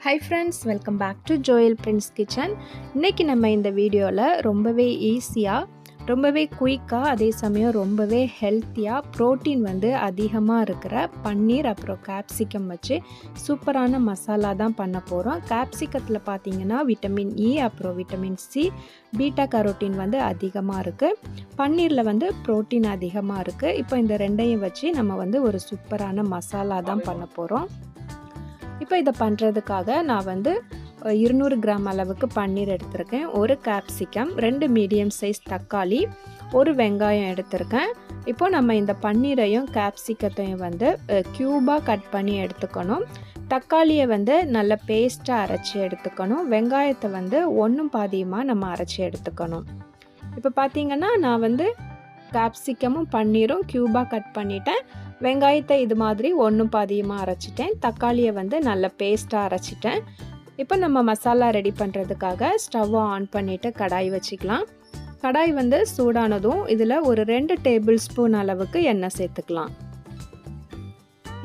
Hi friends welcome back to Joel Prince kitchen இன்றைக்கி நம்ம இந்த வீடியோவில் ரொம்பவே ஈஸியாக ரொம்பவே குயிக்காக அதே சமயம் ரொம்பவே ஹெல்த்தியாக ப்ரோட்டீன் வந்து அதிகமாக இருக்கிற பன்னீர் அப்புறம் கேப்சிகம் வச்சு சூப்பரான மசாலா தான் பண்ண போகிறோம் கேப்சிகத்தில் பார்த்தீங்கன்னா விட்டமின் இ e, அப்புறம் விட்டமின் சி பீட்டா கரோட்டின் வந்து அதிகமாக இருக்குது பன்னீரில் வந்து ப்ரோட்டீன் அதிகமாக இருக்குது இப்போ இந்த ரெண்டையும் வச்சு நம்ம வந்து ஒரு சூப்பரான மசாலா தான் பண்ண போகிறோம் இப்போ இதை பண்ணுறதுக்காக நான் வந்து இருநூறு கிராம் அளவுக்கு பன்னீர் எடுத்திருக்கேன். ஒரு கேப்சிகம் ரெண்டு மீடியம் சைஸ் தக்காளி ஒரு வெங்காயம் எடுத்திருக்கேன். இப்போ நம்ம இந்த பன்னீரையும் கேப்சிக்கத்தையும் வந்து க்யூபாக கட் பண்ணி எடுத்துக்கணும். தக்காளியை வந்து நல்ல பேஸ்ட்டாக அரைச்சி எடுத்துக்கணும். வெங்காயத்தை வந்து ஒன்றும் பாதியமாக நம்ம அரைச்சி எடுத்துக்கணும். இப்போ பார்த்தீங்கன்னா நான் வந்து கேப்சிக்கமும் பன்னீரும் க்யூபாக கட் பண்ணிட்டேன். வெங்காயத்தை இது மாதிரி ஒன்றும் பாதியமாக அரைச்சிட்டேன். தக்காளியை வந்து நல்ல பேஸ்ட்டாக அரைச்சிட்டேன். இப்போ நம்ம மசாலா ரெடி பண்ணுறதுக்காக ஸ்டவ்வை ஆன் பண்ணிவிட்டு கடாய் வச்சுக்கலாம். கடாய் வந்து சூடானதும் இதில் ஒரு ரெண்டு டேபிள் ஸ்பூன் அளவுக்கு எண்ணெய் சேர்த்துக்கலாம்.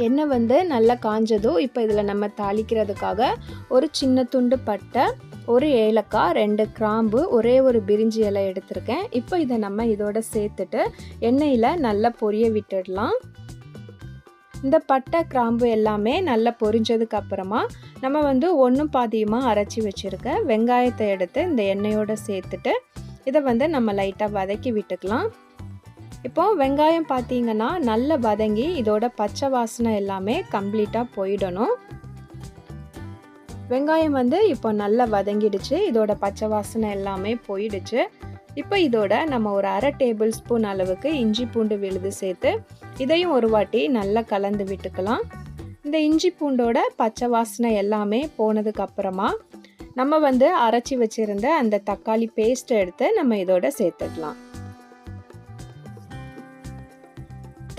எண்ணெய் வந்து நல்லா காஞ்சதும் இப்போ இதில் நம்ம தாளிக்கிறதுக்காக ஒரு சின்ன துண்டு பட்டை ஒரு ஏலக்காய் ரெண்டு கிராம்பு ஒரே ஒரு பிரிஞ்சி இலை எடுத்திருக்கேன். இப்போ இதை நம்ம இதோட சேர்த்துட்டு எண்ணெயில் நல்லா பொரிய விட்டுடலாம். இந்த பட்டை கிராம்பு எல்லாமே நல்லா பொரிஞ்சதுக்கு அப்புறமா நம்ம வந்து ஒன்றும் பாதியமாக அரைச்சி வச்சுருக்க வெங்காயத்தை எடுத்து இந்த எண்ணெயோடு சேர்த்துட்டு இதை வந்து நம்ம லைட்டாக வதக்கி விட்டுக்கலாம். இப்போது வெங்காயம் பார்த்தீங்கன்னா நல்லா வதங்கி இதோட பச்சை வாசனை எல்லாமே கம்ப்ளீட்டாக போயிடணும். வெங்காயம் வந்து இப்போ நல்லா வதங்கிடுச்சு இதோட பச்சை வாசனை எல்லாமே போயிடுச்சு. இப்போ இதோட நம்ம ஒரு அரை டேபிள் ஸ்பூன் அளவுக்கு இஞ்சி பூண்டு விழுது சேர்த்து இதையும் ஒரு வாட்டி நல்லா கலந்து விட்டுக்கலாம். இந்த இஞ்சி பூண்டோட பச்சை வாசனை எல்லாமே போனதுக்கப்புறமா நம்ம வந்து அரைச்சி வச்சுருந்த அந்த தக்காளி பேஸ்ட்டை எடுத்து நம்ம இதோட சேர்த்துக்கலாம்.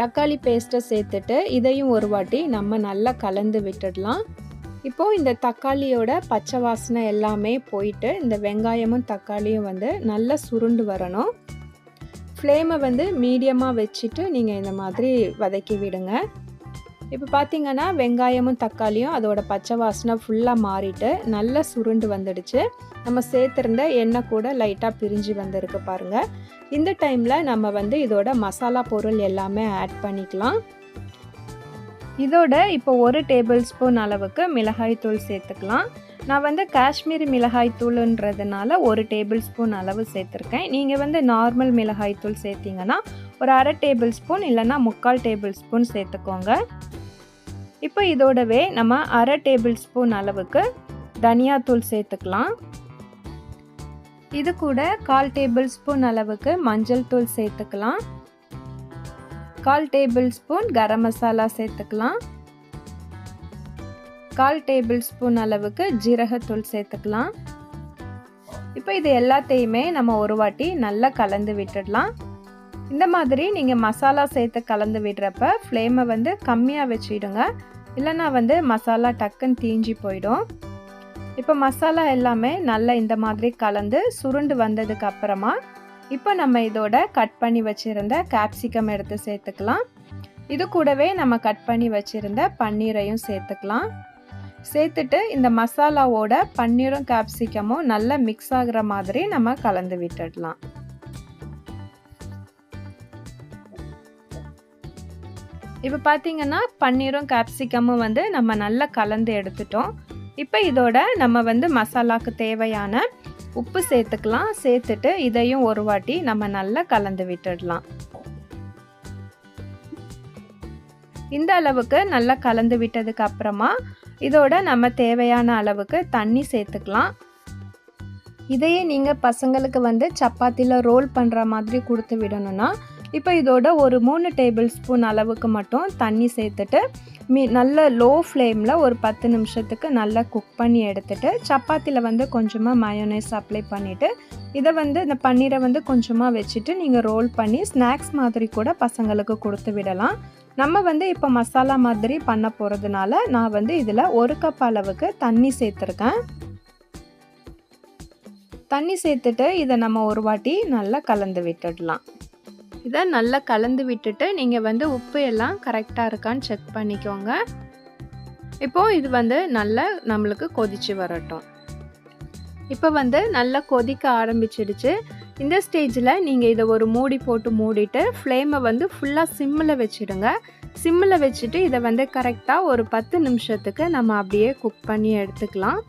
தக்காளி பேஸ்ட்டை சேர்த்துட்டு இதையும் ஒரு வாட்டி நம்ம நல்லா கலந்து விட்டுடலாம். இப்போது இந்த தக்காளியோட பச்சை வாசனை எல்லாமே போயிட்டு இந்த வெங்காயமும் தக்காளியும் வந்து நல்லா சுருண்டு வரணும். ஃப்ளேமை வந்து மீடியமாக வச்சுட்டு நீங்கள் இந்த மாதிரி வதக்கி விடுங்க. இப்போ பார்த்தீங்கன்னா வெங்காயமும் தக்காளியும் அதோட பச்சை வாசனை ஃபுல்லாக மாறிட்டு நல்லா சுருண்டு வந்துடுச்சு. நம்ம சேர்த்துருந்த எண்ணெய் கூட லைட்டாக பிரிஞ்சு வந்திருக்கு பாருங்கள் இந்த டைமில் நம்ம வந்து இதோட மசாலா பொருள் எல்லாமே ஆட் பண்ணிக்கலாம். இதோட இப்போ ஒரு டேபிள் ஸ்பூன் அளவுக்கு மிளகாய்த்தூள் சேர்த்துக்கலாம். நான் வந்து காஷ்மீரி மிளகாய்த்தூளுன்றதுனால ஒரு டேபிள் ஸ்பூன் அளவு சேர்த்துருக்கேன். நீங்கள் வந்து நார்மல் மிளகாய்த்தூள் சேர்த்திங்கன்னா ஒரு அரை டேபிள் ஸ்பூன் இல்லைன்னா முக்கால் டேபிள் ஸ்பூன் சேர்த்துக்கோங்க. இப்போ இதோடவே நம்ம அரை டேபிள் ஸ்பூன் அளவுக்கு தனியாத்தூள் சேர்த்துக்கலாம். இது கூட கால் டேபிள் ஸ்பூன் அளவுக்கு மஞ்சள் தூள் சேர்த்துக்கலாம். கால் டேபிள் ஸ்பூன் கரம் மசாலா சேர்த்துக்கலாம். கால் டேபிள் ஸ்பூன் அளவுக்கு ஜீரகத்தூள் சேர்த்துக்கலாம். இப்போ இது எல்லாத்தையுமே நம்ம ஒரு வாட்டி நல்லா கலந்து விட்டுடலாம். இந்த மாதிரி நீங்கள் மசாலா சேர்த்து கலந்து விடுறப்ப ஃப்ளேமை வந்து கம்மியாக வச்சுடுங்க. இல்லைனா வந்து மசாலா டக்குன்னு தீஞ்சி போயிடும். இப்போ மசாலா எல்லாமே நல்லா இந்த மாதிரி கலந்து சுருண்டு வந்ததுக்கு அப்புறமா இப்போ நம்ம இதோட கட் பண்ணி வச்சுருந்த கேப்சிகம் எடுத்து சேர்த்துக்கலாம். இது கூடவே நம்ம கட் பண்ணி வச்சுருந்த பன்னீரையும் சேர்த்துக்கலாம். சேர்த்துட்டு இந்த மசாலாவோட பன்னீரும் கேப்சிகமும் நல்லா மிக்ஸ் ஆகிற மாதிரி நம்ம கலந்து விட்டுடலாம். இப்போ பார்த்தீங்கன்னா பன்னீரும் கேப்சிகமும் வந்து நம்ம நல்லா கலந்து எடுத்துட்டோம். இப்போ இதோட நம்ம வந்து மசாலாவுக்கு தேவையான உப்பு சேர்த்துக்கலாம். சேர்த்துட்டு இதையும் ஒரு வாட்டி நம்ம நல்லா கலந்து விட்டுடலாம். இந்த அளவுக்கு நல்லா கலந்து விட்டதுக்கு அப்புறமா இதோட நம்ம தேவையான அளவுக்கு தண்ணி சேர்த்துக்கலாம். இதையே நீங்கள் பசங்களுக்கு வந்து சப்பாத்தியில் ரோல் பண்ணுற மாதிரி கொடுத்து விடணும்னா இப்போ இதோட ஒரு மூணு டேபிள் ஸ்பூன் அளவுக்கு மட்டும் தண்ணி சேர்த்துட்டு மீ நல்ல லோ ஃப்ளேமில் ஒரு பத்து நிமிஷத்துக்கு நல்லா குக் பண்ணி எடுத்துட்டு சப்பாத்தியில் வந்து கொஞ்சமாக மயோனைஸ் அப்ளை பண்ணிவிட்டு இதை வந்து இந்த பன்னீரை வந்து கொஞ்சமாக வச்சுட்டு நீங்கள் ரோல் பண்ணி ஸ்நாக்ஸ் மாதிரி கூட பசங்களுக்கு கொடுத்து விடலாம். நம்ம வந்து இப்போ மசாலா மாதிரி பண்ண போகிறதுனால நான் வந்து இதில் ஒரு கப் அளவுக்கு தண்ணி சேர்த்துருக்கேன். தண்ணி சேர்த்துட்டு இதை நம்ம ஒரு வாட்டி நல்லா கலந்து விட்டுடலாம். இதை நல்லா கலந்து விட்டுட்டு நீங்கள் வந்து உப்பு எல்லாம் கரெக்டாக இருக்கான்னு செக் பண்ணிக்கோங்க. இப்போது இது வந்து நல்லா நம்மளுக்கு கொதித்து வரட்டும். இப்போ வந்து நல்லா கொதிக்க ஆரம்பிச்சிடுச்சு. இந்த ஸ்டேஜில் நீங்கள் இதை ஒரு மூடி போட்டு மூடிட்டு ஃப்ளேமை வந்து ஃபுல்லாக சிம்மில் வச்சுடுங்க. சிம்மில் வச்சுட்டு இதை வந்து கரெக்டாக ஒரு பத்து நிமிஷத்துக்கு நம்ம அப்படியே குக் பண்ணி எடுத்துக்கலாம்.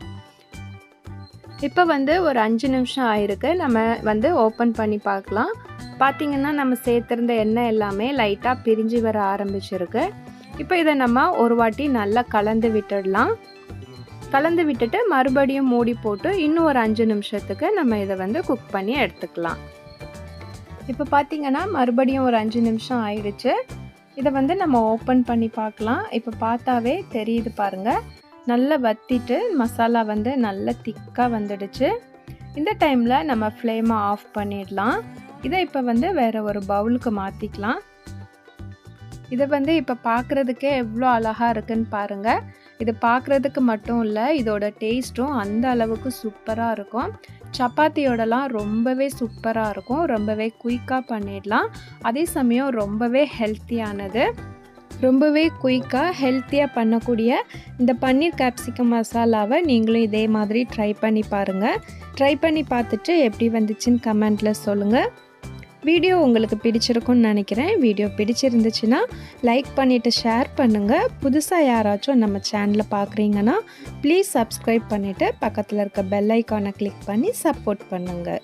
இப்போ வந்து ஒரு அஞ்சு நிமிஷம் ஆயிருக்கு. நம்ம வந்து ஓப்பன் பண்ணி பார்க்கலாம். பார்த்திங்கன்னா நம்ம சேர்த்துருந்த எண்ணெய் எல்லாமே லைட்டாக பிரிஞ்சு வர ஆரம்பிச்சிருக்கு. இப்போ இதை நம்ம ஒரு வாட்டி நல்லா கலந்து விட்டுடலாம். கலந்து விட்டுட்டு மறுபடியும் மூடி போட்டு இன்னும் ஒரு அஞ்சு நிமிஷத்துக்கு நம்ம இதை வந்து குக் பண்ணி எடுத்துக்கலாம். இப்போ பார்த்திங்கன்னா மறுபடியும் ஒரு அஞ்சு நிமிஷம் ஆயிடுச்சு. இதை வந்து நம்ம ஓப்பன் பண்ணி பார்க்கலாம். இப்போ பார்த்தாவே தெரியுது பாருங்கள் நல்லா வத்திட்டு மசாலா வந்து நல்லா திக்காக வந்துடுச்சு. இந்த டைமில் நம்ம ஃப்ளேமை ஆஃப் பண்ணிடலாம். இதை இப்போ வந்து வேறு ஒரு பவுலுக்கு மாற்றிக்கலாம் இதை வந்து இப்போ பார்க்குறதுக்கே எவ்வளோ அழகாக இருக்குன்னு பாருங்கள் இது பார்க்குறதுக்கு மட்டும் இல்லை இதோட டேஸ்ட்டும் அந்த அளவுக்கு சூப்பராக இருக்கும். சப்பாத்தியோடலாம் ரொம்பவே சூப்பராக இருக்கும். ரொம்பவே குயிக்காக பண்ணிடலாம். அதே சமயம் ரொம்பவே ஹெல்த்தியானது. ரொம்பவே குயிக்காக ஹெல்த்தியாக பண்ணக்கூடிய இந்த பன்னீர் கேப்சிகம் மசாலாவை நீங்களும் இதே மாதிரி ட்ரை பண்ணி பாருங்கள் ட்ரை பண்ணி பார்த்துட்டு எப்படி வந்துச்சுன்னு கமெண்ட்டில் சொல்லுங்கள் வீடியோ உங்களுக்கு பிடிச்சிருக்கும்னு நினைக்கிறேன். வீடியோ பிடிச்சிருந்துச்சுன்னா லைக் பண்ணிவிட்டு ஷேர் பண்ணுங்கள் புதுசாக யாராச்சும் நம்ம சேனலை பார்க்குறீங்கன்னா ப்ளீஸ் சப்ஸ்கிரைப் பண்ணிவிட்டு பக்கத்தில் இருக்க பெல் ஐக்கானை கிளிக் பண்ணி சப்போர்ட் பண்ணுங்கள்